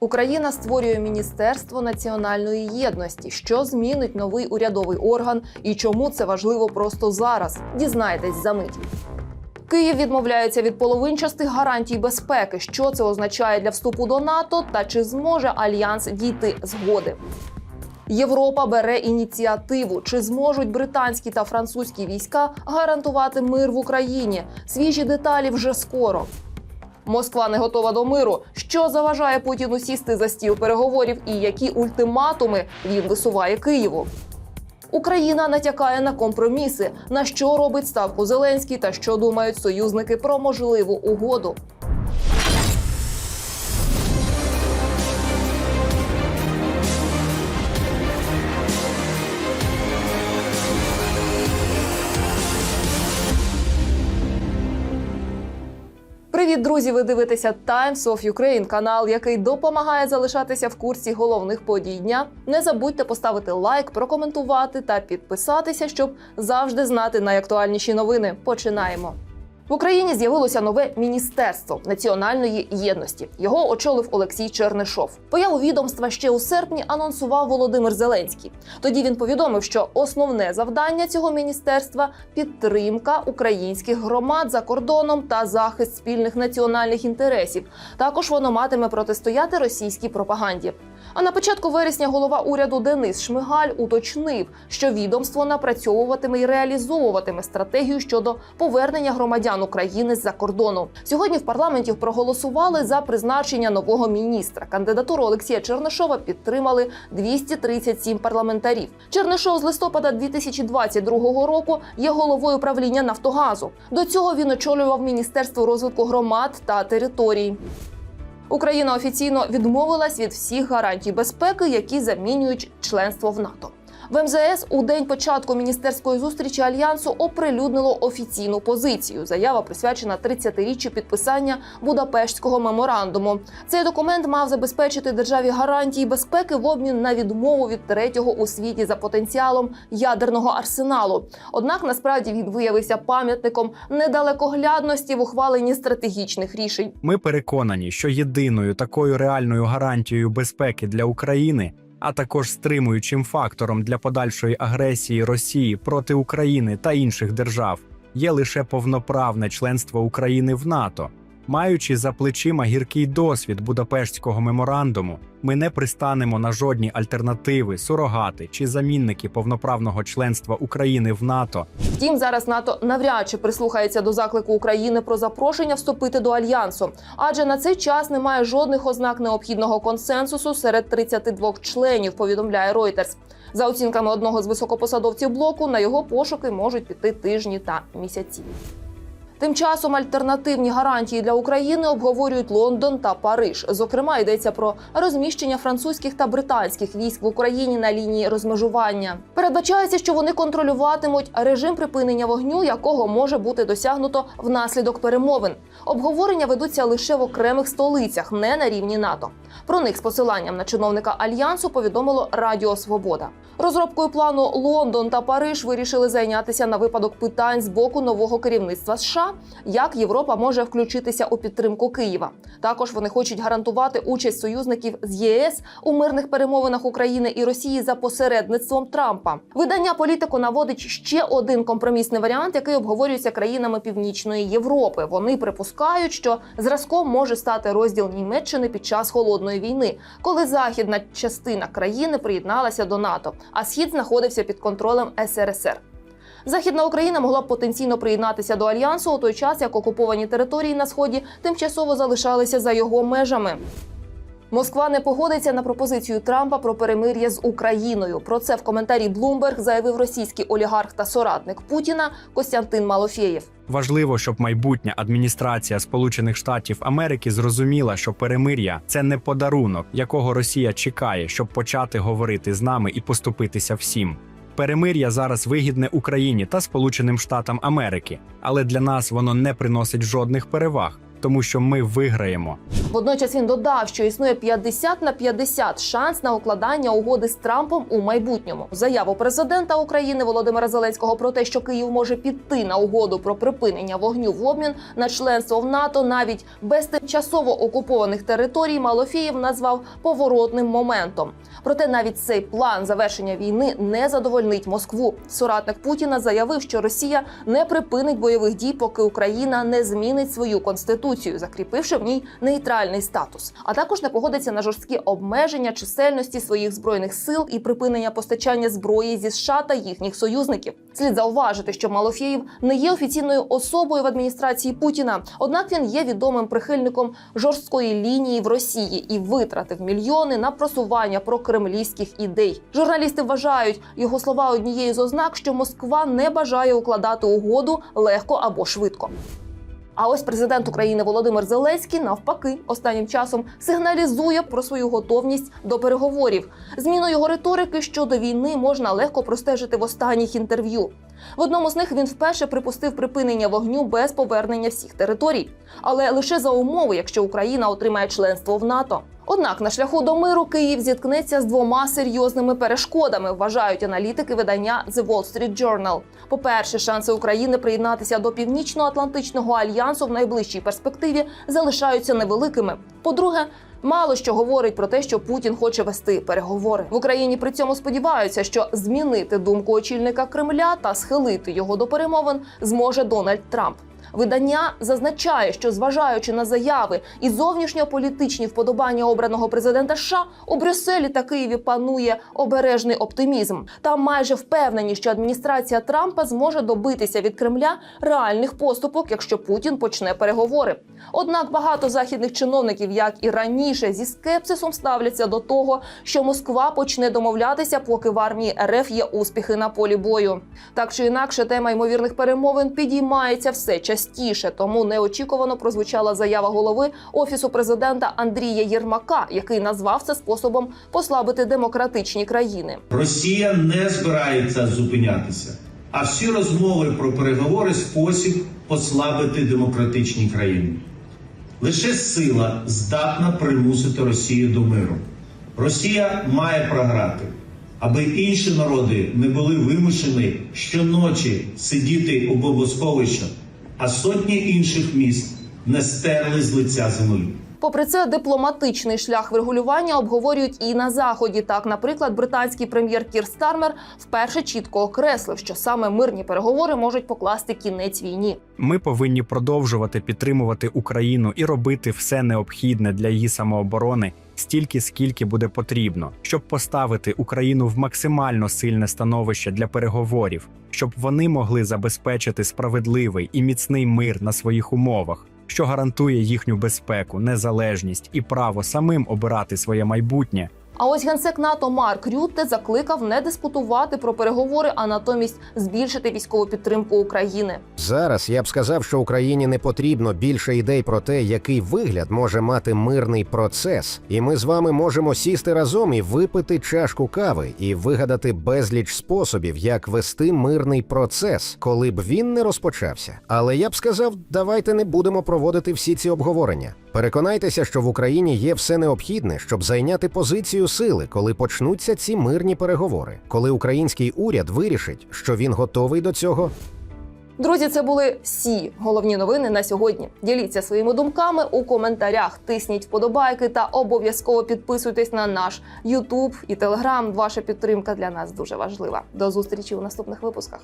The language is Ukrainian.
Україна створює Міністерство національної єдності, що змінить новий урядовий орган і чому це важливо просто зараз. Дізнайтесь за мить. Київ відмовляється від половинчастих гарантій безпеки. Що це означає для вступу до НАТО та чи зможе альянс дійти згоди? Європа бере ініціативу. Чи зможуть британські та французькі війська гарантувати мир в Україні? Свіжі деталі вже скоро. Москва не готова до миру. Що заважає Путіну сісти за стіл переговорів і які ультиматуми він висуває Києву? Україна натякає на компроміси. На що робить ставку Зеленський та що думають союзники про можливу угоду? Привіт, друзі! Ви дивитеся Times of Ukraine, канал, який допомагає залишатися в курсі головних подій дня. Не забудьте поставити лайк, прокоментувати та підписатися, щоб завжди знати найактуальніші новини. Починаємо. В Україні з'явилося нове міністерство національної єдності. Його очолив Олексій Чернишов. Появу відомства ще у серпні анонсував Володимир Зеленський. Тоді він повідомив, що основне завдання цього міністерства підтримка українських громад за кордоном та захист спільних національних інтересів. Також воно матиме протистояти російській пропаганді. А на початку вересня голова уряду Денис Шмигаль уточнив, що відомство напрацьовуватиме і реалізовуватиме стратегію щодо повернення громадян України з-за кордону. Сьогодні в парламенті проголосували за призначення нового міністра. Кандидатуру Олексія Чернишова підтримали 237 парламентарів. Чернишов з листопада 2022 року є головою правління Нафтогазу. До цього він очолював Міністерство розвитку громад та територій. Україна офіційно відмовилась від всіх гарантій безпеки, які замінюють членство в НАТО. В МЗС у день початку міністерської зустрічі альянсу оприлюднило офіційну позицію. Заява присвячена 30-річчю підписання Будапештського меморандуму. Цей документ мав забезпечити державі гарантії безпеки в обмін на відмову від третього у світі за потенціалом ядерного арсеналу. Однак насправді він виявився пам'ятником недалекоглядності в ухваленні стратегічних рішень. Ми переконані, що єдиною такою реальною гарантією безпеки для України, а також стримуючим фактором для подальшої агресії Росії проти України та інших держав, є лише повноправне членство України в НАТО. Маючи за плечима гіркий досвід Будапештського меморандуму, ми не пристанемо на жодні альтернативи, сурогати чи замінники повноправного членства України в НАТО Втім, зараз НАТО навряд чи прислухається до заклику України про запрошення вступити до альянсу, адже на цей час немає жодних ознак необхідного консенсусу серед 32 членів. Повідомляє Reuters. За оцінками одного з високопосадовців блоку, на його пошуки можуть піти тижні та місяці. Тим часом альтернативні гарантії для України обговорюють Лондон та Париж. Зокрема, йдеться про розміщення французьких та британських військ в Україні на лінії розмежування. Передбачається, що вони контролюватимуть режим припинення вогню, якого може бути досягнуто внаслідок перемовин. Обговорення ведуться лише в окремих столицях, не на рівні НАТО. Про них з посиланням на чиновника альянсу повідомило Радіо Свобода. Розробкою плану Лондон та Париж вирішили зайнятися на випадок питань з боку нового керівництва США, як Європа може включитися у підтримку Києва. Також вони хочуть гарантувати участь союзників з ЄС у мирних перемовинах України і Росії за посередництвом Трампа. Видання політико наводить ще один компромісний варіант, який обговорюється країнами Північної Європи. Вони припускають, що зразком може стати розділ Німеччини під час холодної війни, коли західна частина країни приєдналася до НАТО, а схід знаходився під контролем СРСР. Західна Україна могла б потенційно приєднатися до альянсу у той час, як окуповані території на сході тимчасово залишалися за його межами. Москва не погодиться на пропозицію Трампа про перемир'я з Україною. Про це в коментарі Bloomberg заявив російський олігарх та соратник Путіна Костянтин Малофєєв. Важливо, щоб майбутня адміністрація Сполучених Штатів Америки зрозуміла, що перемир'я це не подарунок, якого Росія чекає, щоб почати говорити з нами і поступитися всім. Перемир'я зараз вигідне Україні та Сполученим Штатам Америки, але для нас воно не приносить жодних переваг. Тому що ми виграємо. Водночас він додав, що існує 50 на 50 шанс на укладання угоди з Трампом у майбутньому. Заяву президента України Володимира Зеленського про те, що Київ може піти на угоду про припинення вогню в обмін на членство в НАТО навіть без тимчасово окупованих територій, Малофієв назвав поворотним моментом. Проте навіть цей план завершення війни не задовольнить Москву. Соратник Путіна заявив, що Росія не припинить бойових дій, поки Україна не змінить свою конституцію, закріпивши в ній нейтральний статус, а також не погодиться на жорсткі обмеження чисельності своїх збройних сил і припинення постачання зброї зі США та їхніх союзників. Слід зауважити, що Малофєєв не є офіційною особою в адміністрації Путіна, однак він є відомим прихильником жорсткої лінії в Росії і витратив мільйони на просування прокремлівських ідей. Журналісти вважають його слова однією з ознак, що Москва не бажає укладати угоду легко або швидко. А ось президент України Володимир Зеленський навпаки останнім часом сигналізує про свою готовність до переговорів. Зміну його риторики щодо війни можна легко простежити в останніх інтерв'ю. В одному з них він вперше припустив припинення вогню без повернення всіх територій, але лише за умови, якщо Україна отримає членство в НАТО. Однак на шляху до миру Київ зіткнеться з двома серйозними перешкодами, вважають аналітики видання The Wall Street Journal. По-перше, шанси України приєднатися до Північно-Атлантичного альянсу в найближчій перспективі залишаються невеликими. По-друге, Мало що говорить про те, що Путін хоче вести переговори в Україні. При цьому сподіваються, що змінити думку очільника Кремля та схилити його до перемовин зможе Дональд Трамп. Видання зазначає, що зважаючи на заяви і зовнішньополітичні вподобання обраного президента США, у Брюсселі та Києві панує обережний оптимізм. Там майже впевнені, що адміністрація Трампа зможе добитися від Кремля реальних поступок, якщо Путін почне переговори. Однак багато західних чиновників, як і раніше, зі скепсисом ставляться до того, що Москва почне домовлятися, поки в армії РФ є успіхи на полі бою. Так чи інакше, тема ймовірних перемовин підіймається все частіше. Тому неочікувано прозвучала заява голови офісу президента Андрія Єрмака, який назвав це способом послабити демократичні країни. Росія не збирається зупинятися, а всі розмови про переговори спосіб послабити демократичні країни. Лише сила здатна примусити Росію до миру. Росія має програти, аби інші народи не були вимушені щоночі сидіти у бомбосховищах, а сотні інших міст не стерли з лиця землі. Попри це, дипломатичний шлях врегулювання обговорюють і на заході. Так, наприклад, британський прем'єр Кір Стармер вперше чітко окреслив, що саме мирні переговори можуть покласти кінець війні. Ми повинні продовжувати підтримувати Україну і робити все необхідне для її самооборони стільки, скільки буде потрібно, щоб поставити Україну в максимально сильне становище для переговорів, щоб вони могли забезпечити справедливий і міцний мир на своїх умовах, що гарантує їхню безпеку, незалежність і право самим обирати своє майбутнє. А ось генсек НАТО Марк Рютте закликав не диспутувати про переговори, а натомість збільшити військову підтримку України. Зараз я б сказав, що Україні не потрібно більше ідей про те, який вигляд може мати мирний процес, і ми з вами можемо сісти разом і випити чашку кави і вигадати безліч способів, як вести мирний процес, коли б він не розпочався. Але я б сказав, давайте не будемо проводити всі ці обговорення. Переконайтеся, що в Україні є все необхідне, щоб зайняти позицію сили, коли почнуться ці мирні переговори, коли український уряд вирішить, що він готовий до цього, Друзі, це були всі головні новини на сьогодні. Діліться своїми думками у коментарях, тисніть вподобайки та обов'язково підписуйтесь на наш Ютуб і Телеграм. Ваша підтримка для нас дуже важлива. До зустрічі у наступних випусках.